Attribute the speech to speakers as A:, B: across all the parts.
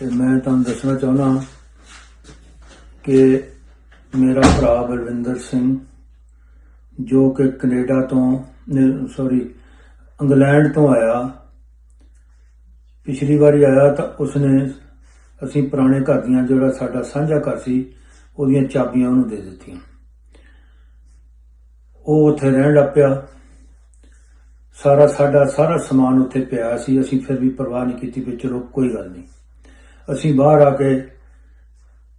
A: ਤੇ ਮੈਂ ਤੁਹਾਨੂੰ ਦੱਸਣਾ ਚਾਹੁੰਦਾ ਕਿ ਮੇਰਾ ਭਰਾ ਬਲਵਿੰਦਰ ਸਿੰਘ, ਜੋ ਕਿ ਕੈਨੇਡਾ ਤੋਂ ਸੌਰੀ ਇੰਗਲੈਂਡ ਤੋਂ ਆਇਆ, ਪਿਛਲੀ ਵਾਰੀ ਆਇਆ ਤਾਂ ਉਸਨੇ ਅਸੀਂ ਪੁਰਾਣੇ ਘਰ ਦੀਆਂ ਜਿਹੜਾ ਸਾਡਾ ਸਾਂਝਾ ਘਰ ਸੀ, ਉਹਦੀਆਂ ਚਾਬੀਆਂ ਉਹਨੂੰ ਦੇ ਦਿੱਤੀਆਂ। ਉਹ ਉੱਥੇ ਰਹਿਣ ਲੱਗ ਪਿਆ। ਸਾਰਾ ਸਾਡਾ ਸਾਰਾ ਸਮਾਨ ਉੱਥੇ ਪਿਆ ਸੀ, ਅਸੀਂ ਫਿਰ ਵੀ ਪਰਵਾਹ ਨਹੀਂ ਕੀਤੀ ਵੀ ਚਲੋ ਕੋਈ ਗੱਲ ਨਹੀਂ। ਅਸੀਂ ਬਾਹਰ ਆ ਕੇ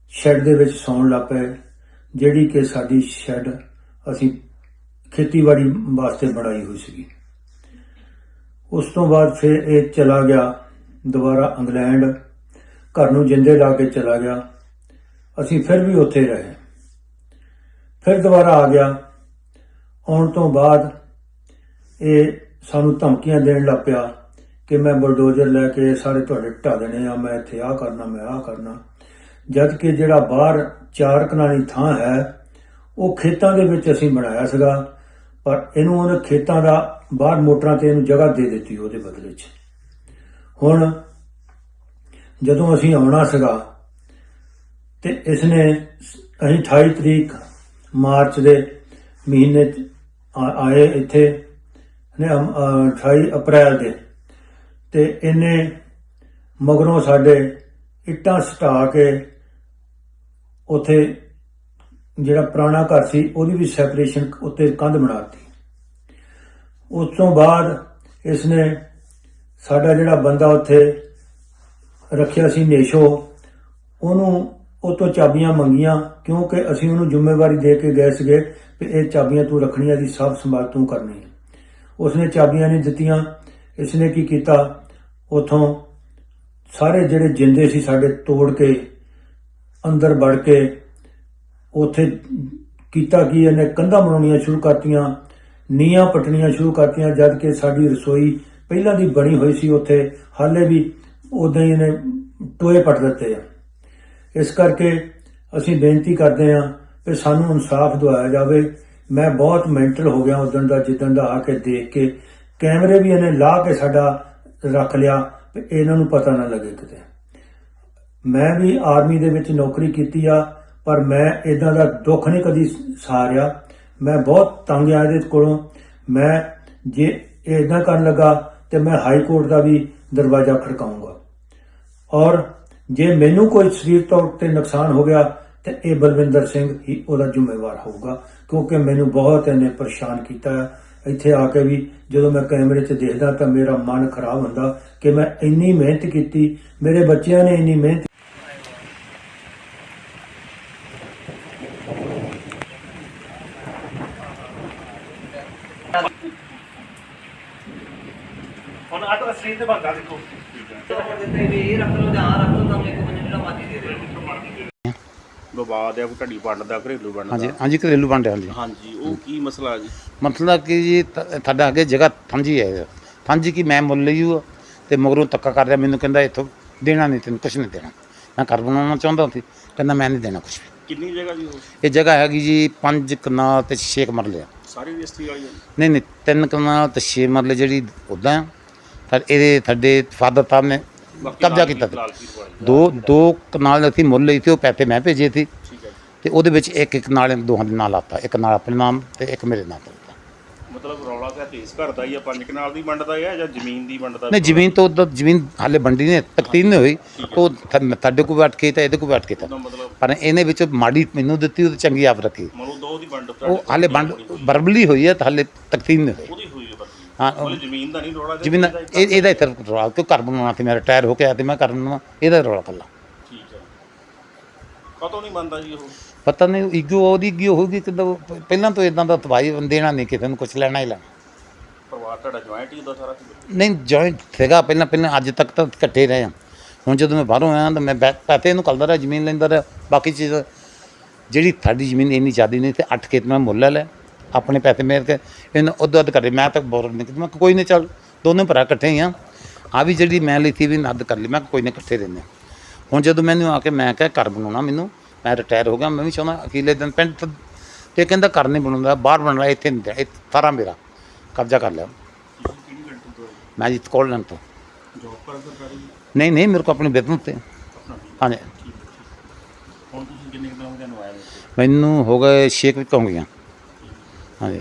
A: ਸ਼ੈੱਡ ਦੇ ਵਿੱਚ ਸੌਣ ਲੱਗ ਪਏ, ਜਿਹੜੀ ਕਿ ਸਾਡੀ ਸ਼ੈੱਡ ਅਸੀਂ ਖੇਤੀਬਾੜੀ ਵਾਸਤੇ ਬਣਾਈ ਹੋਈ ਸੀਗੀ। ਉਸ ਤੋਂ ਬਾਅਦ ਫਿਰ ਇਹ ਚਲਾ ਗਿਆ ਦੁਬਾਰਾ ਇੰਗਲੈਂਡ, ਘਰ ਨੂੰ ਜਿੰਦੇ ਲਾ ਕੇ ਚਲਾ ਗਿਆ। ਅਸੀਂ ਫਿਰ ਵੀ ਉੱਥੇ ਰਹੇ। ਫਿਰ ਦੁਬਾਰਾ ਆ ਗਿਆ। ਆਉਣ ਤੋਂ ਬਾਅਦ ਇਹ ਸਾਨੂੰ ਧਮਕੀਆਂ ਦੇਣ ਲੱਗ ਪਿਆ। ਕਿ ਮੈਂ ਬਲਡੋਜ਼ਰ ਲੈ ਕੇ ਸਾਰੇ ਤੁਹਾਡੇ ਢਾ ਦੇਣੇ ਆ, ਮੈਂ ਇੱਥੇ ਆ ਕਰਨਾ, ਮੈਂ ਆ ਕਰਨਾ। ਜਦ ਕਿ ਜਿਹੜਾ ਬਾਹਰ ਚਾਰ ਕਨਾਲੀ ਥਾਂ ਹੈ, ਉਹ ਖੇਤਾਂ ਦੇ ਵਿੱਚ ਅਸੀਂ ਬਣਾਇਆ ਸੀਗਾ, ਪਰ ਇਹਨੂੰ ਉਹਨੇ ਖੇਤਾਂ ਦਾ ਬਾਹਰ ਮੋਟਰਾਂ ਤੇ ਇਹਨੂੰ ਜਗ੍ਹਾ ਦੇ ਦਿੱਤੀ ਉਹਦੇ ਬਦਲੇ 'ਚ। ਹੁਣ ਜਦੋਂ ਅਸੀਂ ਆਉਣਾ ਸੀਗਾ, ਤੇ ਇਸਨੇ ਅਸੀਂ 28 ਤਰੀਕ ਮਾਰਚ ਦੇ ਮਹੀਨੇ 'ਚ ਆਏ ਇੱਥੇ, ਨੇ 28 ਅਪ੍ਰੈਲ ਦੇ। ਤੇ ਇਹਨੇ ਮਗਰੋਂ ਸਾਡੇ ਇੱਟਾਂ ਸਟਾ ਕੇ ਉਥੇ ਜਿਹੜਾ ਪੁਰਾਣਾ ਘਰ ਸੀ, ਉਹਦੀ ਵੀ ਸੈਪਰੇਸ਼ਨ ਉੱਤੇ ਕੰਧ ਬਣਾਤੀ ਉਸ ਤੋਂ ਬਾਅਦ ਇਸਨੇ ਸਾਡਾ ਜਿਹੜਾ ਬੰਦਾ ਉੱਥੇ ਰੱਖਿਆ ਸੀ ਨੇਸ਼ੋ, ਉਹਨੂੰ ਉਹ ਤੋਂ ਚਾਬੀਆਂ ਮੰਗੀਆਂ, ਕਿਉਂਕਿ ਅਸੀਂ ਉਹਨੂੰ ਜ਼ਿੰਮੇਵਾਰੀ ਦੇ ਕੇ ਗਏ ਸੀਗੇ ਕਿ ਇਹ ਚਾਬੀਆਂ ਤੂੰ ਰੱਖਣੀਆਂ ਦੀ ਸਭ ਸੰਭਾਲ ਤੂੰ ਕਰਨੀ ਹੈ। ਉਸਨੇ ਚਾਬੀਆਂ ਨਹੀਂ ਦਿੱਤੀਆਂ। ਇਸਨੇ ਕੀ ਕੀਤਾ? ਉਥੋਂ ਸਾਰੇ ਜਿਹੜੇ ਜਿੰਦੇ ਸੀ ਸਾਡੇ ਤੋੜ ਕੇ ਅੰਦਰ ਵੜ ਕੇ ਉਥੇ ਕੀਤਾ ਕੀ ਇਹਨੇ? ਕੰਧਾਂ ਬਣਾਉਣੀਆਂ ਸ਼ੁਰੂ ਕਰਤੀਆਂ ਨੀਆਂ ਪਟਣੀਆਂ ਸ਼ੁਰੂ ਕਰਤੀਆਂ, ਜਦ ਕਿ ਸਾਡੀ ਰਸੋਈ ਪਹਿਲਾਂ ਦੀ ਬਣੀ ਹੋਈ ਸੀ ਉਥੇ, ਹਾਲੇ ਵੀ ਉਦਾਂ ਹੀ ਇਹਨੇ ਟੋਏ ਪਟ ਦਿੱਤੇ ਆ। ਇਸ ਕਰਕੇ ਅਸੀਂ ਬੇਨਤੀ ਕਰਦੇ ਹਾਂ ਕਿ ਸਾਨੂੰ ਇਨਸਾਫ ਦਿਵਾਇਆ ਜਾਵੇ। ਮੈਂ ਬਹੁਤ ਮੈਂਟਲ ਹੋ ਗਿਆ ਉਦੋਂ ਦਾ, ਜਿੱਦਣ ਦਾ ਆ ਕੇ ਦੇਖ ਕੇ। ਕੈਮਰੇ ਵੀ ਇਹਨੇ ਲਾ ਕੇ ਸਾਡਾ ਰੱਖ ਲਿਆ ਵੀ ਇਹਨਾਂ ਨੂੰ ਪਤਾ ਨਾ ਲੱਗੇ ਕਿਤੇ। ਮੈਂ ਵੀ ਆਰਮੀ ਦੇ ਵਿੱਚ ਨੌਕਰੀ ਕੀਤੀ ਆ, ਪਰ ਮੈਂ ਇਦਾਂ ਦਾ ਦੁੱਖ ਨਹੀਂ ਕਦੀ ਸਾਰਿਆ। ਮੈਂ ਬਹੁਤ ਤੰਗ ਆ ਇਹਦੇ ਕੋਲੋਂ। ਮੈਂ ਜੇ ਇਹ ਇਦਾਂ ਕਰਨ ਲੱਗਾ ਤੇ ਮੈਂ ਹਾਈ ਕੋਰਟ ਦਾ ਵੀ ਦਰਵਾਜ਼ਾ ਖੜਕਾਉਂਗਾ। ਔਰ ਜੇ ਮੈਨੂੰ ਕੋਈ ਸਰੀਰ ਤੌਰ ਤੇ ਨੁਕਸਾਨ ਹੋ ਗਿਆ ਤੇ ਇਹ ਬਲਵਿੰਦਰ ਸਿੰਘ ਹੀ ਉਹਦਾ ਜ਼ਿੰਮੇਵਾਰ ਹੋਊਗਾ, ਕਿਉਂਕਿ ਮੈਨੂੰ ਬਹੁਤ ਇਹਨੇ ਪਰੇਸ਼ਾਨ ਕੀਤਾ। ਹੈ। ਇੱਥੇ ਆ ਕੇ ਵੀ ਜਦੋਂ ਮੈਂ ਕੈਮਰੇ 'ਚ ਦੇਖਦਾ ਤਾਂ ਮੇਰਾ ਮਨ ਖਰਾਬ ਹੁੰਦਾ ਕਿ ਮੈਂ ਇੰਨੀ ਮਿਹਨਤ ਕੀਤੀ ਮੇਰੇ ਬੱਚਿਆਂ ਨੇ ਇੰਨੀ ਮਿਹਨਤ
B: ਹੁਣ ਆਹ ਤਾਂ ਸਰੀਰ ਤੇ ਬੰਦਾ ਦੇਖੋ। ਵਿਵਾਦ ਆ ਕੋਈ ਢੱਡੀ ਪੰਡ ਦਾ ਘਰੇਲੂ
C: ਹਾਂਜੀ
B: ਦਾ
C: ਹਾਂਜੀ ਘਰੇਲੂ ਭਾਂਡੇ ਹਾਂਜੀ
B: ਹਾਂਜੀ ਉਹ ਕੀ ਮਸਲਾ ਜੀ?
C: ਮਤਲਬ ਕਿ ਜੀ ਤੁਹਾਡਾ ਅੱਗੇ ਜਗ੍ਹਾ ਥਾਂਜੀ ਹੈ। ਥਾਂਜੀ ਕੀ ਮੈਂ ਮੁੱਲ ਲਈ ਉਹ ਤੇ ਮਗਰੋਂ ਤੱਕਾ ਕਰ ਰਿਹਾ ਮੈਨੂੰ ਕਹਿੰਦਾ ਇੱਥੋਂ ਦੇਣਾ ਨਹੀਂ ਤੈਨੂੰ ਕੁਝ ਨਹੀਂ ਦੇਣਾ। ਮੈਂ ਘਰ ਬਣਾਉਣਾ ਚਾਹੁੰਦਾ ਸੀ ਕਹਿੰਦਾ ਮੈਂ ਨਹੀਂ ਦੇਣਾ ਕੁਝ
B: ਕਿੰਨੀ ਜਗ੍ਹਾ ਜੀ ਉਹ?
C: ਇਹ ਜਗ੍ਹਾ ਹੈਗੀ ਜੀ ਪੰਜ ਕਨਾਲ ਤੇ 6 ਮਰਲੇ ਆ।
B: ਸਾਰੀ ਰਜਿਸਟਰੀ ਵਾਲੀ?
C: ਨਹੀਂ ਨਹੀਂ ਤਿੰਨ ਕਨਾਲ ਤੇ 6 ਮਰਲੇ ਜਿਹੜੀ ਉਦਾਂ ਪਰ ਇਹਦੇ ਸਾਡੇ ਫਾਦਰ ਸਾਹਿਬ ਨੇ ਕਬਜ਼ਾ ਕੀਤਾ
B: ਵਾਲੀ
C: ਦੋ ਦੋ ਕਨਾਲ ਅਸੀਂ ਮੁੱਲ ਲਈ ਸੀ ਉਹ ਪੈਸੇ ਮੈਂ ਭੇਜੇ ਸੀ।
B: ਜੀ।
C: ਤੇ ਉਹਦੇ ਵਿੱਚ ਇੱਕ ਇੱਕ ਨਾਲ ਦੋਹਾਂ ਦੇ ਨਾਂ ਲਾਤਾ ਇੱਕ ਨਾਲ ਆਪਣੇ ਨਾਮ ਤੇ ਇੱਕ ਮੇਰੇ ਨਾਮ ਤੇ
B: ਮਤਲਬ ਰੌਲਾ ਤਾਂ ਤੇਜ਼ ਘਰ ਦਾ ਹੀ ਆ ਪੰਜ ਕਨਾਲ ਦੀ ਵੰਡ ਦਾ ਹੈ ਜਾਂ ਜ਼ਮੀਨ ਦੀ ਵੰਡ ਦਾ?
C: ਨਹੀਂ ਜ਼ਮੀਨ ਤੋਂ ਜ਼ਮੀਨ ਹਾਲੇ ਬੰਡੀ ਨੇ ਤਕਦੀਰ ਨਹੀਂ ਹੋਈ। ਉਹ ਤੁਹਾਡੇ ਕੋਲ ਬੈਠ ਕੇ ਤਾਂ ਇਹਦੇ ਕੋਲ ਬੈਠ ਕੇ ਤਾਂ। ਪਰ ਇਹਨੇ ਵਿੱਚ ਮਾੜੀ ਮੈਨੂੰ ਦਿੱਤੀ ਉਹ ਚੰਗੀ ਆਪ ਰੱਖੀ।
B: ਮਤਲਬ ਦੋ ਦੀ ਵੰਡ
C: ਉਹ ਹਾਲੇ ਬੰਡ ਬਰਬਲੀ ਹੋਈ ਹੈ ਤਾਂ ਹਾਲੇ ਤਕਦੀਰ ਨਹੀਂ ਹੋਈ।
B: ਹੈ
C: ਉਹ
B: ਜ਼ਮੀਨ ਦਾ ਨਹੀਂ ਰੌਲਾ
C: ਜ਼ਮੀਨ ਇਹ ਇਹਦਾ ਇੱਥੇ ਰੌਲਾ ਕਿਉਂ ਘਰ ਬਣਾਉਣਾ ਸੀ ਮੇਰਾ ਟਾਇਰ ਹੋ ਕੇ ਆਇਆ ਤੇ ਮੈਂ ਘਰ ਬਣਾਉਣਾ ਇਹਦਾ ਰੌਲਾ ਕੱਲਾ
B: ਠੀਕ ਹੈ। ਕਦੋਂ ਨਹੀਂ ਮੰਨਦਾ ਜੀ ਉਹ?
C: ਪਤਾ ਨਹੀਂ ਈਗੋ ਉਹਦੀ ਈਗੋ ਹੋਊਗੀ ਕਿਦਾਂ ਪਹਿਲਾਂ ਤੋਂ ਇਦਾਂ ਦਾ ਤਵਾਈ ਦੇਣਾ ਨਹੀਂ ਕਿਸੇ ਨੂੰ ਕੁਝ ਲੈਣਾ ਹੀ ਲੈਣਾ।
B: ਪਰਿਵਾਰ ਤੁਹਾਡਾ ਜੁਆਇੰਟ ਹੀ ਹੁੰਦਾ ਸਾਰਾ
C: ਨਹੀਂ ਜੁਆਇੰਟ ਸੀਗਾ ਪਹਿਲਾਂ ਪਹਿਲਾਂ ਅੱਜ ਤੱਕ ਤਾਂ ਇਕੱਠੇ ਰਹੇ ਹਾਂ। ਹੁਣ ਜਦੋਂ ਮੈਂ ਬਾਹਰੋਂ ਆਇਆ ਤਾਂ ਮੈਂ ਪੈਸੇ ਇਹਨੂੰ ਕੱਲਦਾ ਰਿਹਾ ਜ਼ਮੀਨ ਲੈਂਦਾ ਰਿਹਾ। ਬਾਕੀ ਚੀਜ਼ ਜਿਹੜੀ ਸਾਡੀ ਜ਼ਮੀਨ ਇੰਨੀ ਜ਼ਿਆਦੀ ਨਹੀਂ ਤੇ ਅੱਠ ਖੇਤ ਮੈਂ ਮੁੱਲ ਲੈ ਲੈ ਆਪਣੇ ਪੈਸੇ ਮੇਰ ਕੇ ਇਹਨੂੰ ਉਦੋਂ ਅੱਧ ਕਰੇ ਮੈਂ ਤਾਂ ਬੋਰ ਨਹੀਂ ਕੀਤਾ। ਮੈਂ ਕਿਹਾ ਕੋਈ ਨਹੀਂ ਚੱਲ ਦੋਨੇ ਭਰਾ ਇਕੱਠੇ ਹੀ ਆ। ਆ ਵੀ ਜਿਹੜੀ ਮੈਂ ਲਈ ਸੀ ਵੀ ਨੱਦ ਕਰ ਲਈ। ਮੈਂ ਕਿਹਾ ਕੋਈ ਨਹੀਂ ਇਕੱਠੇ ਰਹਿੰਦੇ ਹਾਂ। ਹੁਣ ਜਦੋਂ ਮੈਨੂੰ ਆ ਕੇ ਮੈਂ ਕਿਹਾ ਘਰ ਬਣਾਉਣਾ ਮੈਨੂੰ ਮੈਂ ਰਿਟਾਇਰ ਹੋ ਗਿਆ। ਮੈਂ ਵੀ ਚਾਹੁੰਦਾ ਅਕੀਲੇ ਦਿਨ ਪਿੰਡ ਤੋਂ- ਤੇ ਕਹਿੰਦਾ ਘਰ ਨਹੀਂ ਬਣਾਉਂਦਾ ਬਾਹਰ ਬਣਨਾ ਇੱਥੇ ਨਹੀਂ ਦੇਣਾ, ਇਹ ਸਾਰਾ ਮੇਰਾ ਕਬਜ਼ਾ ਕਰ ਲਿਆ।
B: ਕਿਹੜੀ ਕੰਟਰੀ ਤੋਂ
C: ਮੈਂ ਜੀ ਕਾਲਨ ਤੋਂ।
B: ਜੋਬ ਕਰ ਸਰਕਾਰੀ
C: ਨਹੀਂ ਨਹੀਂ ਮੇਰੇ ਕੋ ਆਪਣੇ ਬਿਜ਼ਨਸ ਤੇ ਹਾਂਜੀ।
B: ਹੁਣ ਤੁਸੀਂ ਕਿੰਨੇ ਕੁ ਦਿਨ ਹੋ ਗਏ ਨੂੰ ਆਏ ਹੋ ਇੱਥੇ?
C: ਮੈਨੂੰ ਹੋ ਗਏ 6 ਵੀਕ ਹੋ ਗਈਆਂ। ਹਾਂਜੀ।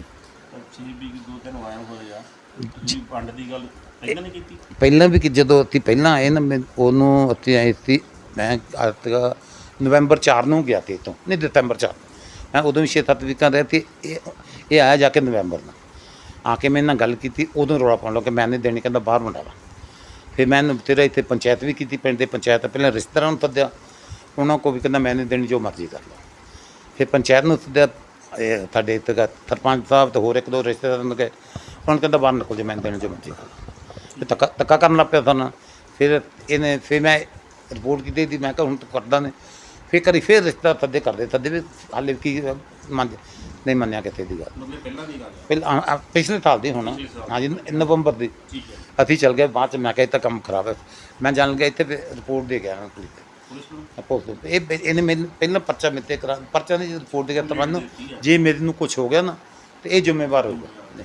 B: ਤਾਂ ਛੇ ਵੀ ਦੋ ਤਿੰਨ ਆਏ ਹੋਏ ਆ। ਤੁਸੀਂ ਵੰਡ ਦੀ ਗੱਲ ਪਹਿਲਾਂ ਨਹੀਂ ਕੀਤੀ?
C: ਪਹਿਲਾਂ ਵੀ ਕਿ ਜਦੋਂ ਅਸੀਂ ਪਹਿਲਾਂ ਆਏ ਨਾ ਮੈਂ ਉਹਨੂੰ ਉੱਥੇ ਆਏ ਸੀ ਮੈਂ ਅੱਜ ਤੱਕ ਨਵੰਬਰ 4 ਨੂੰ ਗਿਆ ਸੀ ਤੋਂ ਨਹੀਂ ਦਸੰਬਰ 4 ਮੈਂ ਉਦੋਂ ਵੀ 6-7 ਵੀਕਾਂ ਰਿਹਾ ਤੇ ਇਹ ਇਹ ਆਇਆ ਜਾ ਕੇ ਨਵੰਬਰ ਨੂੰ। ਆ ਕੇ ਮੇਰੇ ਨਾਲ ਗੱਲ ਕੀਤੀ ਉਦੋਂ ਰੌਲਾ ਪਾਉਣ ਲੱਗਾ ਮੈਂ ਨਹੀਂ ਦੇਣੀ ਕਹਿੰਦਾ ਬਾਹਰ ਮੰਡਾਵਾ ਫਿਰ ਮੈਂ ਤੇਰਾ ਇੱਥੇ ਪੰਚਾਇਤ ਵੀ ਕੀਤੀ ਪਿੰਡ ਦੇ ਪੰਚਾਇਤ ਪਹਿਲਾਂ ਰਿਸ਼ਤੇਦਾਰਾਂ ਨੂੰ ਸੱਦਿਆ। ਉਹਨਾਂ ਕੋ ਵੀ ਕਹਿੰਦਾ ਮੈਂ ਨਹੀਂ ਦੇਣੀ ਜੋ ਮਰਜ਼ੀ ਕਰ ਲਓ। ਫਿਰ ਪੰਚਾਇਤ ਨੂੰ ਸੱਦਿਆ ਇਹ ਸਾਡੇ ਇੱਥੇ ਦਾ ਸਰਪੰਚ ਸਾਹਿਬ ਤੇ ਹੋਰ ਇੱਕ ਦੋ ਰਿਸ਼ਤੇਦਾਰ ਨੂੰ ਗਏ। ਉਹਨਾਂ ਕਹਿੰਦਾ ਬਾਹਰ ਨਿਕਲ ਜਾ ਮੈਂ ਦੇਣੀ ਜੋ ਮਰਜ਼ੀ ਧੱਕਾ ਧੱਕਾ ਕਰਨ ਲੱਗ ਪਿਆ ਸਾਨੂੰ। ਫਿਰ ਇਹਨੇ ਫਿਰ ਮੈਂ ਰਿਪੋਰਟ ਕੀਤੀ ਦੀ ਮੈਂ ਕਿਹਾ ਹੁਣ ਤੂੰ ਕਰਦਾ ਨੇ। ਫਿਰ ਕਰੀ ਫਿਰ ਰਿਸ਼ਤਾ ਸੱਦੇ ਕਰਦੇ ਸੱਦੇ ਵੀ ਹਾਲੇ ਕੀ ਮੰਨ ਨਹੀਂ ਮੰਨਿਆ ਕਿਸੇ ਦੀ ਗੱਲ।
B: ਪਹਿਲਾਂ ਦੀ ਗੱਲ
C: ਪਹਿਲਾਂ ਪਿਛਲੇ ਸਾਲ ਦੀ ਹੁਣ। ਹਾਂਜੀ ਨਵੰਬਰ ਦੀ। ਅਸੀਂ ਚੱਲ ਗਏ ਬਾਅਦ ਚ ਮੈਂ ਕਿਹਾ ਇਹ ਤਾਂ ਕੰਮ ਖਰਾਬ ਹੈ। ਮੈਂ ਜਾਣ ਗਿਆ ਇੱਥੇ ਰਿਪੋਰਟ ਦੇ ਗਿਆ ਪੁਲਿਸ ਤੇ
B: ਪੁਲਿਸ ਨੂੰ।
C: ਇਹ ਇਹਨੇ ਮੈਨੂੰ ਪਹਿਲਾਂ ਪਰਚਾ ਮਿੱਤੇ ਕਰਾ ਪਰਚਾ ਨਹੀਂ ਰਿਪੋਰਟ ਦੇ ਗਿਆ ਤਾਂ ਮੈਨੂੰ ਜੇ ਮੇਰੇ ਨੂੰ ਕੁਝ ਹੋ ਗਿਆ ਨਾ ਤੇ ਇਹ ਜ਼ਿੰਮੇਵਾਰ ਹੋਊਗਾ।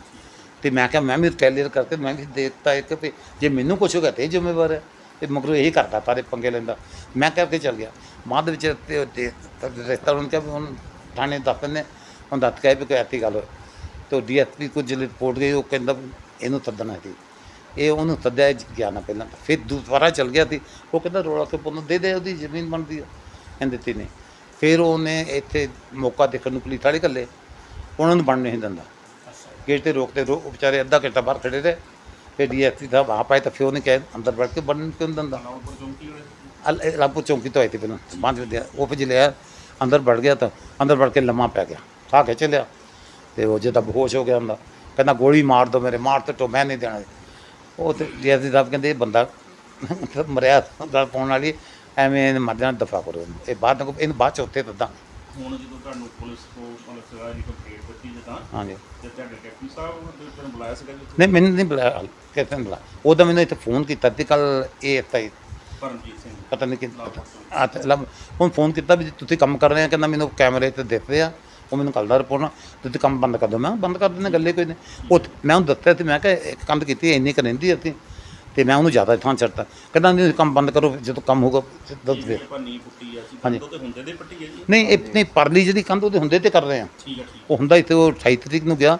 C: ਤੇ ਮੈਂ ਕਿਹਾ ਮੈਂ ਵੀ ਕੈਲੀਅਰ ਕਰਕੇ ਮੈਂ ਵੀ ਦੇਖਤਾ ਇੱਕ ਵੀ ਜੇ ਮੈਨੂੰ ਕੁਝ ਹੋ ਗਿਆ ਤੇ ਇਹ ਜ਼ਿੰਮੇਵਾਰ ਹੈ। ਤੇ ਮਗਰੋਂ ਇਹੀ ਕਰਦਾ ਤਾਰੇ ਪੰਗੇ ਲੈਂਦਾ। ਮੈਂ ਕਰਕੇ ਚੱਲ ਗਿਆ। ਬਾਅਦ ਦੇ ਵਿੱਚ ਤੇ- ਤੇ ਰਿਸ਼ਤਾ ਉਹਨਾਂ ਕਿਹਾ ਹੁਣ ਥਾਣੇ ਦੱਸ ਦਿੰਦੇ ਹੁਣ ਦੱਸ ਕੇ ਵੀ ਕੋਈ ਐਸੀ ਗੱਲ ਹੋਈ ਤੇ ਡੀਐਸਪੀ ਕੋਲ ਜਿਹੜੀ ਰਿਪੋਰਟ ਗਈ ਉਹ ਕਹਿੰਦਾ ਇਹਨੂੰ ਸੱਦਣਾ ਸੀ ਇਹ ਉਹਨੂੰ ਸੱਦਿਆ ਗਿਆ ਨਾ ਪਹਿਲਾਂ ਫਿਰ ਦੁਬਾਰਾ ਚੱਲ ਗਿਆ ਸੀ। ਉਹ ਕਹਿੰਦਾ ਰੋਲਾ ਕੇ ਪੁੰਨ ਦੇ ਦੇ ਉਹਦੀ ਜ਼ਮੀਨ ਬਣਦੀ ਆ। ਕਹਿੰਦੇ ਦਿੱਤੀ ਨਹੀਂ। ਫਿਰ ਉਹਨੇ ਇੱਥੇ ਮੌਕਾ ਦੇਖਣ ਨੂੰ ਪੁਲਿਸ ਵਾਲੇ ਕੱਲੇ ਉਹਨਾਂ ਨੂੰ ਬਣ ਨਹੀਂ ਦਿੰਦਾ। ਗੇਟ ਤੇ ਰੋਕਤੇ ਰੋ ਵਿਚਾਰੇ ਅੱਧਾ ਘੰਟਾ ਬਾਹਰ ਖੜੇ ਰਹੇ। ਫਿਰ ਡੀਐਸਪੀ ਸਾਹਿਬ ਆ ਪਾਏ ਤਾਂ ਫਿਰ ਉਹਨੇ ਕਿਹਾ ਅੰਦਰ ਬੈਠ ਕੇ ਬਣਨ ਕਿਉਂ ਨੀ ਦਿੰਦਾ?
B: ਨਾਮਪੁਰ ਚੌਂਕੀ
C: ਤੋਂ ਆਏ ਤੇ ਪਹਿਲਾਂ। ਬਾਅਦ ਵਿੱਚ ਉਹ ਫਿਰ ਲਿਆ ਅੰਦਰ ਵੜ ਗਿਆ ਤਾਂ ਅੰਦਰ ਵੜ ਕੇ ਲੰਮਾ ਪੈ ਗਿਆ। ਖਾ ਕੇ ਚੱਲਿਆ ਤੇ ਉਹ ਜਦੋਂ ਬੇਹੋਸ਼ ਹੋ ਗਿਆ ਹੁੰਦਾ। ਕਹਿੰਦਾ ਗੋਲੀ ਮਾਰ ਦੋ ਮੇਰੇ ਮਾਰ ਤੇ ਟੋ ਮੈਂ ਨਹੀਂ ਦੇਣਾ। ਉਹ ਤੇ ਜੈਸੀ ਸਾਹਿਬ ਕਹਿੰਦੇ ਇਹ ਬੰਦਾ ਮਰਿਆ ਗੱਲ ਪਾਉਣ ਵਾਲੀ ਐਵੇਂ ਮਰ ਜਾਣਾ ਦਫਾ ਕਰੋ ਇਹਨੂੰ। ਇਹ ਬਾਅਦ ਨੂੰ ਇਹਨੂੰ ਬਾਅਦ ਚ ਉੱਥੇ ਦੱਦਾਂ
B: ਹੁਣ ਜਦੋਂ ਤੁਹਾਨੂੰ ਪੁਲਿਸ ਕੋ ਪੁਲਿਸ ਦੀ ਕੰਪਲੇਂਟ ਦਿੱਤੀ ਜਦਾਂ
C: ਹਾਂਜੀ।
B: ਤੇ ਤੁਹਾਡੇ ਡਿਪਟੀ ਸਾਹਿਬ ਨੇ ਤੁਹਾਨੂੰ ਬੁਲਾਇਆ ਸੀਗਾ ਜੀ?
C: ਨਹੀਂ ਮੈਨੂੰ ਨਹੀਂ ਬੁਲਾਇਆ ਕਿਸੇ ਨੇ ਬੁਲਾਇਆ। ਉਹਦਾ ਮੈਨੂੰ ਇੱਥੇ ਫੋਨ ਕੀਤਾ ਤੇ ਕੱਲ ਇਹ ਇੱਥੇ ਹੀ
B: ਪਰਮਜੀਤ ਸਿੰਘ
C: ਪਤਾ ਨਹੀਂ ਕਿ ਆ ਤੇ। ਲਮ- ਹੁਣ ਫੋਨ ਕੀਤਾ ਵੀ ਤੁਸੀਂ ਕੰਮ ਕਰ ਰਹੇ ਆ ਕਹਿੰਦਾ ਮੈਨੂੰ ਕੈਮਰੇ ਤੇ ਦਿਖਦੇ ਆ। ਉਹ ਮੈਨੂੰ ਕੱਲ ਦਾ ਰਿਪੋਰਟ ਤੁਸੀਂ ਕੰਮ ਬੰਦ ਕਰ ਦਿਓ। ਮੈਂ ਕਿਹਾ ਬੰਦ ਕਰ ਦਿੰਦੇ ਗੱਲੇ ਕੋਈ ਨਹੀਂ। ਉਹ ਤੇ- ਮੈਂ ਉਹਨੂੰ ਦੱਸਿਆ ਤੇ ਮੈਂ ਕਿਹਾ ਇੱਕ ਕੰਮ ਕੀਤੀ ਇੰਨੀ ਕੁ ਰਹਿੰਦੀ ਅਸੀਂ ਤੇ ਮੈਂ ਉਹਨੂੰ ਜ਼ਿਆਦਾ ਥਾਂ ਛੱਡਤਾ। ਕਹਿੰਦਾ ਨਹੀਂ ਕੰਮ ਬੰਦ ਕਰੋ ਜਦੋਂ ਕੰਮ ਹੋਊਗਾ ਦੁੱਧ ਦੇ।
B: ਆਪਾਂ ਨੀ ਪੁੱਟੀ ਆ ਸੀ
C: ਹਾਂਜੀ।
B: ਤੇ ਹੁੰਦੇ ਦੇ ਪੱਟੀ ਹੈ ਜੀ
C: ਨਹੀਂ ਇਹ ਨਹੀਂ ਪਰਲੀ ਜਿਹੜੀ ਕੰਧ ਉਹਦੇ ਹੁੰਦੇ ਤੇ ਕਰ ਰਹੇ ਆ।
B: ਠੀਕ ਹੈ ਠੀਕ
C: ਉਹ ਹੁੰਦਾ ਇੱਥੇ ਉਹ 28 ਤਰੀਕ ਨੂੰ ਗਿਆ।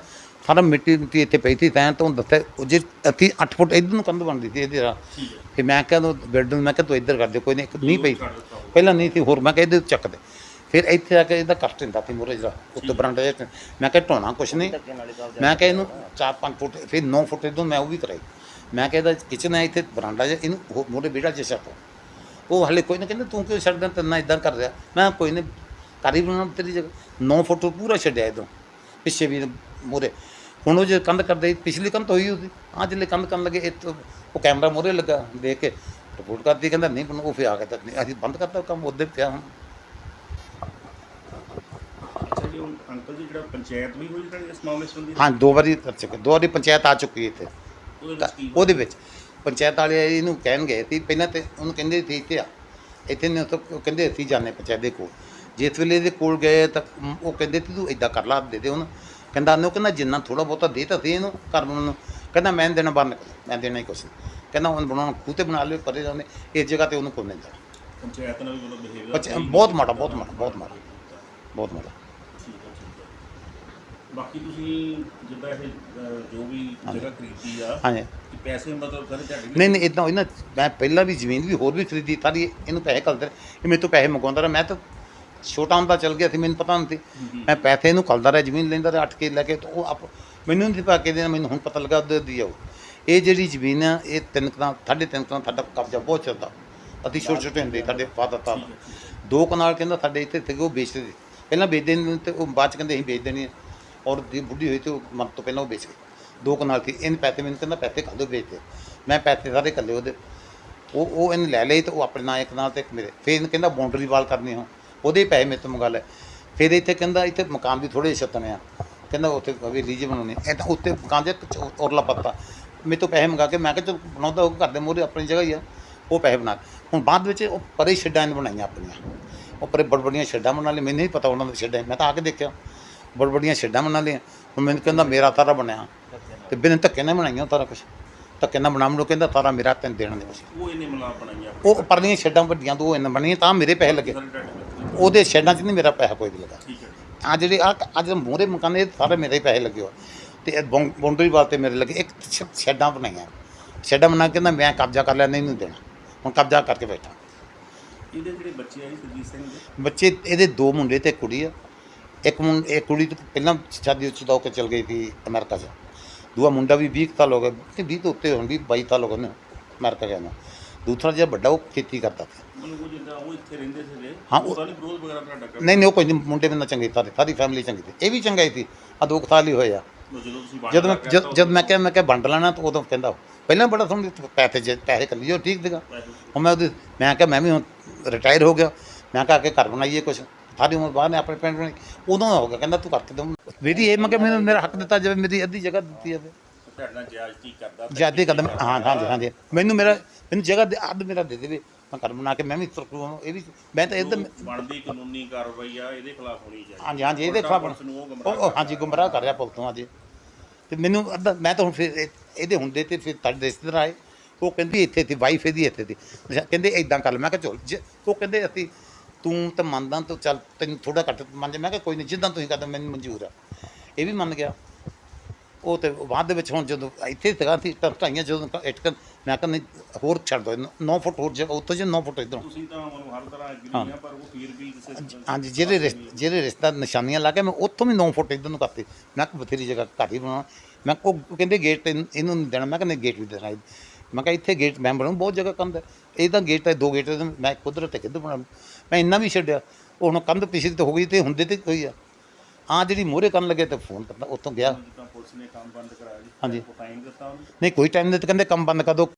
C: ਸਾਰਾ ਮਿੱਟੀ ਮਿੱਟੀ ਇੱਥੇ ਪਈ ਸੀ ਤੈਂ ਤੋਂ ਦੱਸਿਆ ਉਹ ਜੇ ਅੱਤੀ 8 ਫੁੱਟ ਇੱਧਰ ਨੂੰ ਕੰਧ ਬਣਦੀ ਸੀ ਇਹਦੇ ਨਾਲ।
B: ਠੀਕ ਹੈ।
C: ਫਿਰ ਮੈਂ ਕਿਹਾ ਤੂੰ ਬੈੱਡ ਨੂੰ ਮੈਂ ਕਿਹਾ ਤੂੰ ਇੱਧਰ ਕਰ ਦੇ ਕੋਈ ਨਹੀਂ ਇੱਕ ਨਹੀਂ ਪਈ। ਪਹਿਲਾਂ ਨਹੀਂ ਸੀ ਹੋਰ ਮੈਂ ਕਿਹਾ ਇਹਦੇ ਚੱਕ ਦੇ। ਫਿਰ ਇੱਥੇ ਆ ਕੇ ਇਹਦਾ ਕਸ਼ਟ ਹੁੰਦਾ ਸੀ ਮੋਰੇ ਜਿਹੜਾ ਉੱਤੇ ਬਰਾਂਡਾ ਜਿਹਾ ਮੈਂ ਕਿਹਾ ਢੋਣਾ ਕੁਛ ਨਹੀਂ। ਮੈਂ ਕਿਹਾ ਇਹਨੂੰ 4-5 ਫੁੱਟ ਫਿਰ 9 ਫੁੱਟ ਇਦੋਂ ਮੈਂ ਉਹ ਵੀ ਕਰਾਈ। ਮੈਂ ਕਿਹਾ ਇਹਦਾ ਕਿਚਨ ਹੈ ਇੱਥੇ ਬਰਾਂਡਾ ਜਿਹਾ ਇਹਨੂੰ ਮੋਰੇ ਵਿਹੜਾ ਜਿਹਾ ਛੱਪੋ ਉਹ ਹਲੇ ਕੋਈ ਨਾ ਕਹਿੰਦਾ ਤੂੰ ਕਿਉਂ ਛੱਡਦਾ? ਤੈਨੂੰ ਇਦਾਂ ਕਰ ਰਿਹਾ। ਮੈਂ ਕੋਈ ਨਹੀਂ ਕਰੀ ਬਣਾ ਤੇਰੀ ਜਗ੍ਹਾ। 9 ਫੁੱਟ ਪੂਰਾ ਛੱਡਿਆ ਇਦੋਂ ਪਿੱਛੇ ਵੀ ਮੋਰੇ ਹੁਣ ਉਹ ਜੇ ਕੰਧ ਕਰਦੇ ਪਿਛਲੀ ਕੰਧ ਹੋਈ ਉਹਦੀ। ਆਹ ਜਿਹੜੇ ਕੰਧ ਕਰਨ ਲੱਗੇ ਇਹ ਤੋਂ- ਉਹ ਕੈਮਰਾ ਮੋਰੇ ਲੱਗਾ ਦੇਖ ਕੇ ਰਿਪੋਰਟ ਕਰਦੀ ਕਹਿੰਦਾ ਨਹੀਂ ਉਹ ਫਿਰ ਆ ਗਿਆ ਤਾਂ ਨਹੀਂ, ਅਸੀਂ ਬੰਦ ਕਰਤਾ ਕੰਮ ਉਹਦੇ ਪਿਆ ਹੁਣ
B: ਅੱਛਾ ਜੀ ਹੁਣ ਅੰਕਲ ਜੀ ਜਿਹੜਾ ਪੰਚਾਇਤ ਵੀ ਹੋਈ ਜਿਹੜਾ ਇਸ ਮਾਮਲੇ ਸੰਬੰਧੀ?
C: ਹਾਂ ਦੋ ਵਾਰੀ ਕਰ ਚੁੱਕੇ ਦੋ ਵਾਰੀ ਪੰਚਾਇਤ ਆ ਚੁੱਕੀ ਇੱਥੇ।
B: ਉਹਦੇ
C: ਤਾਂ
B: ਵਿੱਚ ਕੀ
C: ਉਹਦੇ ਵਿੱਚ। ਪੰਚਾਇਤ ਵਾਲੇ ਇਹਨੂੰ ਕਹਿਣ ਗਏ ਸੀ ਪਹਿਲਾਂ ਤੇ ਉਹਨੂੰ ਕਹਿੰਦੇ ਸੀ ਇੱਥੇ ਆ। ਇੱਥੇ ਨੇ ਉਹ ਕਹਿੰਦੇ ਅਸੀਂ ਜਾਣੇ ਪੰਚਾਇਤ ਦੇ ਕੋਲ। ਜਿਸ ਵੇਲੇ ਇਹਦੇ ਕੋਲ ਗਏ ਤਾਂ ਮ- ਉਹ ਕਹਿੰਦੇ ਸੀ ਤੂੰ ਇਦਾਂ ਕਰ ਲਾ ਦੇ ਦੇ ਉਹਨੂੰ। ਕਹਿੰਦਾ ਉਹਨੂੰ ਕਹਿੰਦਾ ਜਿੰਨਾ ਥੋੜਾ ਬਹੁਤਾ ਦੇ ਤਾਂ ਸੀ ਇਹਨੂੰ ਘਰ ਬਣਾਉਣ ਨੂੰ ਕਹਿੰਦਾ ਮੈਂ ਨੀ ਦੇਣਾ ਨਿਕਲ ਮੈਂ ਦੇਣਾ ਹੀ ਕੁਛ ਨਹੀਂ ਕਹਿੰਦਾ ਉਹਨੂੰ ਬਣਾਉਣਾ ਖੂਹ ਤੇ ਬਣਾ ਲਿਓ ਪਰੇ ਜਾਂਦੇ। ਇਸ ਜਗ੍ਹਾ ਤੇ ਉਹਨੂੰ ਕੋਈ ਨਹੀਂ ਦੇਣਾ।
B: ਪੰਚਾਇਤ ਨਾਲ ਵੀ ਮਤਲਬ ਬਿਹੇਵੀਅਰ
C: ਬੱਚੇ ਬਹੁਤ ਮਾੜਾ ਬਹੁਤ ਮਾੜਾ ਬਹੁਤ ਮਾੜਾ। ਬਹੁਤ ਮਾੜਾ।
B: ਬਾਕੀ ਤੁਸੀਂ ਜਿੱਦਾਂ ਇਹ ਅਹ, ਜੋ ਵੀ ਜਗ੍ਹਾ ਖਰੀਦੀ ਆ
C: ਹਾਂਜੀ।
B: ਕਿ ਪੈਸੇ ਮਤਲਬ ਸਾਰੇ ਤੁਹਾਡੇ
C: ਨਹੀਂ ਨਹੀਂ ਇਦਾਂ ਹੋਈ ਨਾ ਮੈਂ ਪਹਿਲਾਂ ਵੀ ਜ਼ਮੀਨ ਵੀ ਹੋਰ ਵੀ ਖਰੀਦੀ ਸਾਰੀ ਇਹਨੂੰ ਪੈਸੇ ਕਲਦੇ ਇਹ ਮੇਰੇ ਤੋਂ ਪੈਸੇ ਮੰਗਵਾਉਂਦਾ ਰਿਹਾ। ਮੈਂ ਤਾਂ ਛੋਟਾ ਹੁੰਦਾ ਚੱਲ ਗਿਆ ਸੀ ਮੈਨੂੰ ਪਤਾ ਨਹੀਂ ਸੀ। ਮੈਂ ਪੈਸੇ ਇਹਨੂੰ ਕਲਦਾ ਰਿਹਾ ਜ਼ਮੀਨ ਲੈਂਦਾ ਰਿਹਾ 8 ਕੇ ਲੈ ਕੇ ਤੇ ਉਹ ਆਪ ਮੈਨੂੰ ਨਹੀਂ ਸੀ ਪਾ ਕੇ ਦੇਣਾ ਮੈਨੂੰ ਹੁਣ ਪਤਾ ਲੱਗਾ ਉਹਦੇ ਦੀ ਆਉ ਇਹ ਜਿਹੜੀ ਜ਼ਮੀਨ ਆ ਇਹ ਤਿੰਨ ਕਨਾਲ ਸਾਢੇ ਤਿੰਨ ਕਨਾਲ ਸਾਡਾ ਕਬਜ਼ਾ ਬਹੁਤ ਚੱਲਦਾ। ਅਸੀਂ ਛੋਟੇ ਛੋਟੇ ਹੁੰਦੇ ਸੀ, ਸਾਡੇ ਫਾਦਰ ਸਾਹਿਬ ਦੋ ਕਨਾਲ ਕਹਿੰਦਾ ਸਾਡੇ ਇੱਥੇ ਤੇ ਉਹ ਵੇਚਦੇ ਸੀ। ਪਹਿਲਾਂ ਵੇਚਦੇ ਨਹੀਂ ਤੇ ਉਹ ਬਾਅਦ ਚ ਕਹਿੰਦੇ ਅਸੀਂ ਵੇਚ ਦੇਣੀ ਹੈ ਔਰ ਦੀ ਬੁੱਢੀ ਹੋਈ ਤੇ ਉਹ ਮਰਨ ਤੋਂ ਪਹਿਲਾਂ ਉਹ ਵੇਚ ਗਈ ਦੋ ਕਨਾਲ ਸੀ। ਇਹਨੇ ਪੈਸੇ ਮੈਨੂੰ ਕਹਿੰਦਾ ਪੈਸੇ ਕੱਢ ਦਿਓ ਵੇਚ ਦੇ ਮੈਂ ਪੈਸੇ ਸਾਰੇ ਕੱਲੇ ਉਹਦੇ। ਉਹ ਉਹ ਇਹਨੇ ਲੈ ਲਈ ਤੇ ਉਹ ਆਪਣੇ ਨਾਂ ਇੱਕ ਨਾਲ ਤੇ ਇੱਕ ਮੇਰੇ। ਫਿਰ ਇਹਨੇ ਕਹਿੰਦਾ ਬਾਉਂਡਰੀ ਵਾਲ ਕਰਨੀ ਹੋ ਉਹਦੇ ਪੈਸੇ ਮੇਰੇ ਤੋਂ ਮੰਗਾ ਲੈ ਫਿਰ ਇੱਥੇ ਕਹਿੰਦਾ, ਇੱਥੇ ਮਕਾਨ ਵੀ ਥੋੜੇ ਛੱਤਣੇ ਆ। ਕਹਿੰਦਾ ਉੱਥੇ ਵੀ ਲੀਜ ਬਣਾਉਣੀ। ਇਹ ਤਾਂ ਉੱਤੇ ਮਕਾਨ ਦੇ ਔਰਲਾ ਪੱਤਾ। ਮੇਰੇ ਤੋਂ ਪੈਸੇ ਮੰਗਾ ਕੇ ਮੈਂ ਕਿਹਾ ਚਲ ਬਣਾਉਂਦਾ ਉਹ ਘਰ ਦੇ ਮੂਹਰੇ ਆਪਣੀ ਜਗ੍ਹਾ ਹੀ ਆ। ਉਹ ਪੈਸੇ ਬਣਾ ਹੁਣ ਬਾਅਦ ਵਿੱਚ ਉਹ ਪਰੇ ਛੱਡਾਂ ਇਹਨੇ ਬਣਾਈਆਂ ਆਪਣੀਆਂ। ਉਹ ਪਰੇ ਬੜ ਬੜੀਆਂ ਛੱਡਾਂ ਬਣਾ ਲਈ ਮੈਨੂੰ ਨਹੀਂ ਪਤਾ ਉਹਨਾਂ ਦੇ ਛੱਡਾਂ। ਮੈਂ ਤਾਂ ਆ ਕੇ ਦੇਖਿਆ। ਬੜ ਬੜੀਆਂ ਛੱਡਾਂ ਬਣਾ ਲਈਆਂ ਹੁਣ ਮੈਨੂੰ ਕਹਿੰਦਾ ਮੇਰਾ ਸਾਰਾ ਬਣਿਆ। ਤੇ ਬਿਨ ਧੱਕੇ ਨਾਲ ਬਣਾਈਆਂ ਸਾਰਾ ਕੁਝ ਧੱਕੇ ਨਾਲ ਬਣਾਉਣ ਨੂੰ ਕਹਿੰਦਾ ਸਾਰਾ ਮੇਰਾ ਤੈਨੂੰ ਦੇਣਾ ਕੁਛ।
B: ਉਹ ਇਹਨੇ ਮਲਾ ਬਣਾਈਆਂ
C: ਉਹ ਪਰਲੀਆਂ ਛੱਡਾਂ ਵੱਡੀਆਂ ਤੋਂ ਇਹਨਾਂ ਬਣੀਆਂ ਤਾਂ ਮੇਰੇ ਪੈਸੇ ਲੱਗੇ। ਉਹਦੇ ਛੱਡਾਂ 'ਚ ਨਹੀਂ ਮੇਰਾ ਪੈਸਾ ਕੋਈ ਵੀ ਲੱਗਾ। ਆ ਜਿਹੜੇ ਆ ਅੱਜ ਮੂਹਰੇ ਮਕਾਨ ਸਾਰੇ ਮੇਰੇ ਪੈਸੇ ਲੱਗੇ ਹੋ ਤੇ ਬਾਉਂਡਰੀ ਵਾਲ ਤੇ ਮੇਰੇ ਲੱਗੇ। ਇੱਕ ਛੱਡਾਂ ਬਣਾਈਆਂ। ਛੱਡਾਂ ਬਣਾ ਕੇ ਕਹਿੰਦਾ ਮੈਂ ਕਬਜ਼ਾ ਕਰ ਲਿਆ ਨਹੀਂ ਨੂੰ ਦੇਣਾ। ਹੁਣ ਕਬਜ਼ਾ ਕਰਕੇ ਬੈਠਾ।
B: ਇਹਦੇ ਜਿਹੜੇ ਬੱਚੇ ਆ ਜੀ ਸਰਜੀਤ ਸਿੰਘ ਦੇ?
C: ਬੱਚੇ ਇਹਦੇ ਦੋ ਮੁੰਡੇ ਤੇ ਕੁੜੀ ਆ। ਇੱਕ ਮੁੰ ਇੱਕ ਕੁੜੀ ਤਾਂ ਪਹਿਲਾਂ ਸ਼ਾਦੀ ਉੱਚ ਹੋ ਕੇ ਚਲ ਗਈ ਸੀ ਅਮਰੀਕਾ 'ਚ। ਦੂਆ ਮੁੰਡਾ ਵੀ 20 ਸਾਲ ਹੋ ਗਏ ਤੇ 20 ਤੋਂ ਉੱਤੇ ਹੋਣ ਵੀ 22 ਸਾਲ ਹੋ ਗਏ ਨੇ ਅਮਰੀਕਾ ਗਿਆ ਨੂੰ। ਦੂਸਰਾ ਜਿਹੜਾ ਵੱਡਾ ਉਹ ਖੇਤੀ ਕਰਦਾ ਸੀ।
B: ਉਹ ਜਿੱਦਾਂ ਉਹ ਇੱਥੇ ਰਹਿੰਦੇ ਸੀਗੇ
C: ਹਾਂ, ਉਹ-
B: ਉਹਦਾ ਨਹੀਂ ਵਿਰੋਧ ਵਗੈਰਾ ਤੁਹਾਡਾ ਕਰ
C: ਨਹੀਂ ਨਹੀਂ ਉਹ ਕੋਈ ਨਹੀਂ ਮੁੰਡੇ ਨਾ ਚੰਗੇ ਸਾਰੇ ਸਾਰੀ ਫੈਮਿਲੀ ਚੰਗੀ ਸੀ। ਇਹ ਵੀ ਚੰਗਾ ਹੀ ਸੀ ਆ ਦੋ ਸਾਲ ਹੀ ਹੋਏ ਆ।
B: ਜਦੋਂ
C: ਮੈਂ ਜਦ ਮੈਂ ਕਿਹਾ ਮੈਂ ਕਿਹਾ ਵੰਡ ਲੈਣਾ ਤਾਂ ਉਦੋਂ ਕਹਿੰਦਾ ਪਹਿਲਾਂ ਬੜਾ ਤੁਹਾਨੂੰ ਪੈਸੇ ਜੇ ਪੈਸੇ ਕਰ ਲਿਓ ਠੀਕ ਸੀਗਾ। ਹੁਣ ਮੈਂ ਉਹਦੇ ਮੈਂ ਕਿਹਾ ਮੈਂ ਵੀ ਹੁਣ ਰਿਟਾਇਰ ਹੋ ਗਿਆ। ਮੈਂ ਕਿਹਾ ਕਿ ਘਰ ਬਣਾਈਏ ਕੁਛ। ਸਾਰੀ ਉਮਰ ਬਾਹਰ ਨੇ ਆਪਣੇ ਪਿੰਡ ਬਣਾਈ ਉਦੋਂ ਹੋ ਗਿਆ ਕਹਿੰਦਾ ਤੂੰ ਕਰਕੇ ਦੇ ਮੇਰੀ ਇਹ ਮੈਂ ਕਿਹਾ ਮੈਨੂੰ ਮੇਰਾ ਹੱਕ ਦਿੱਤਾ ਜਾਵੇ ਮੇਰੀ ਅੱਧੀ ਜਗ੍ਹਾ ਦਿੱਤੀ ਜਾਵੇ।
B: ਤੁਹਾਡੇ ਕੀ ਕਰਦਾ
C: ਜਿਆਦੇ ਕਦਮ ਹਾਂ ਹਾਂ ਹਾਂ ਜੀ ਮੈਨੂੰ ਮੇਰਾ ਮੈਨੂੰ ਜਗ੍ਹਾ ਦੇ ਅੱਧ ਮੇਰਾ ਦੇ ਦੇਵੇ ਮੈਂ ਘਰ ਬਣਾ ਕੇ ਮੈਂ ਵੀ ਤੁਰ ਇਹ ਵੀ ਮੈਂ ਤਾਂ ਇੱਧਰ
B: ਬਣਦੀ ਕਾਨੂੰਨੀ ਕਾਰਵਾਈ ਆ ਇਹਦੇ ਖਿਲਾਫ ਹੋਣੀ ਚਾਹੀਦੀ।
C: ਹਾਂਜੀ ਹਾਂਜੀ ਇਹਦੇ ਖਿਲਾਫ
B: ਉਹ
C: ਹਾਂਜੀ ਗੁੰਮਰਾਹ ਕਰ ਰਿਹਾ ਪੁਲਿਸ ਤੋਂ ਹਾਂਜੀ। ਤੇ ਮੈਨੂੰ ਅੱਧਾ ਮੈਂ ਤਾਂ ਹੁਣ ਫਿਰ ਇਹ- ਇਹਦੇ ਹੁੰਦੇ ਤੇ ਫਿਰ ਤੁਹਾਡੇ ਰਿਸ਼ਤੇਦਾਰ ਆਏ। ਉਹ ਕਹਿੰਦੀ ਇੱਥੇ ਸੀ ਵਾਈਫ ਇਹਦੀ ਇੱਥੇ ਅੱਛਾ, ਕਹਿੰਦੇ ਇਦਾਂ ਕਰ ਲੈ। ਮੈਂ ਕਿਹਾ ਚਲ ਉਹ ਕਹਿੰਦੇ ਅਸੀਂ ਤੂੰ ਤਾਂ ਮੰਨਦਾ ਤਾਂ ਚੱਲ ਤੈਨੂੰ ਥੋੜਾ ਘੱਟ ਮੰਨ ਜਾ। ਮੈਂ ਕਿਹਾ ਕੋਈ ਨਹੀਂ ਜਿੱਦਾਂ ਤੁਸੀਂ ਕਰਦੇ ਮੈਨੂੰ ਮਨਜ਼ੂਰ ਆ। ਇਹ ਵੀ ਮੰਨ ਗਿਆ। ਉਹ ਤੇ ਬਾਅਦ ਦੇ ਵਿੱਚ ਹੁਣ ਜਦੋਂ ਇੱਥੇ ਸੀਗਾ ਸੀ ਤਾਂ ਢਾਈਆਂ ਜਦੋਂ ਇਟਕ ਮੈਂ ਕਿਹਾ ਨਹੀਂ ਹੋਰ ਛੱਡ ਦੋ 9 ਫੁੱਟ ਹੋਰ ਜਗ੍ਹਾ ਉੱਤੋਂ ਜੇ 9 ਫੁੱਟ ਇੱਧਰੋਂ।
B: ਤੁਸੀਂ ਤਾਂ ਮਨੂੰ ਹਰ ਤਰ੍ਹਾਂ ਐਗਰੀ ਆ ਪਰ ਉਹ ਫਿਰ ਵੀ ਕਿਸੇ
C: ਹਾਂਜੀ ਜਿਹੜੇ ਰਿਸ਼ਤੇ ਜਿਹੜੇ ਰਿਸ਼ਤਾ ਨਿਸ਼ਾਨੀਆਂ ਲਾ ਕੇ ਮੈਂ ਉੱਥੋਂ ਵੀ 9 ਫੁੱਟ ਇੱਧਰ ਨੂੰ ਕਰਤੇ। ਮੈਂ ਕਿਹਾ ਬਥੇਰੀ ਜਗ੍ਹਾ ਘਰ ਹੀ ਬਣਾਉਣਾ। ਮੈਂ ਉਹ ਕਹਿੰਦੇ ਗੇਟ ਤੇ ਇਹਨੂੰ ਨਹੀਂ ਦੇਣਾ। ਮੈਂ ਕਹਿੰਦਾ ਗੇਟ ਵੀ ਦੇਣਾ ਮੈਂ ਕਿਹਾ ਇੱਥੇ ਗੇਟ ਮੈਂ ਬਣਾਉਂ ਬਹੁਤ ਜਗ੍ਹਾ ਕੰਧ ਹੈ। ਇਹ ਤਾਂ ਗੇਟ ਹੈ ਦੋ ਗੇਟ ਹੈ, ਮੈਂ ਕੁਦਰਤ ਤੇ ਕਿੱਧਰ ਬਣਾ ਮੈਂ ਇੰਨਾ ਵੀ ਛੱਡਿਆ। ਉਹ ਹੁਣ ਕੰਧ ਪਿਛਲੀ ਤੇ ਹੋ ਗਈ ਤੇ ਹੁੰਦੇ ਤੇ ਕੋਈ ਆ। ਆ ਜਿਹੜੀ ਮੋਹਰੇ ਕਰਨ ਲੱਗੇ ਤੇ ਫੋਨ ਕਰਦਾ ਉੱਥੋਂ ਗਿਆ।
B: ਜਿੱਦਾਂ ਪੁਲਿਸ ਨੇ ਕੰਮ ਬੰਦ ਕਰਾਇਆ ਜੀ
C: ਹਾਂਜੀ।
B: ਟਾਈਮ ਦਿੱਤਾ
C: ਨਹੀਂ ਕੋਈ ਟਾਈਮ ਨਹੀਂ ਤੇ ਕਹਿੰਦੇ ਕੰਮ ਬੰਦ ਕਰ ਦੋ।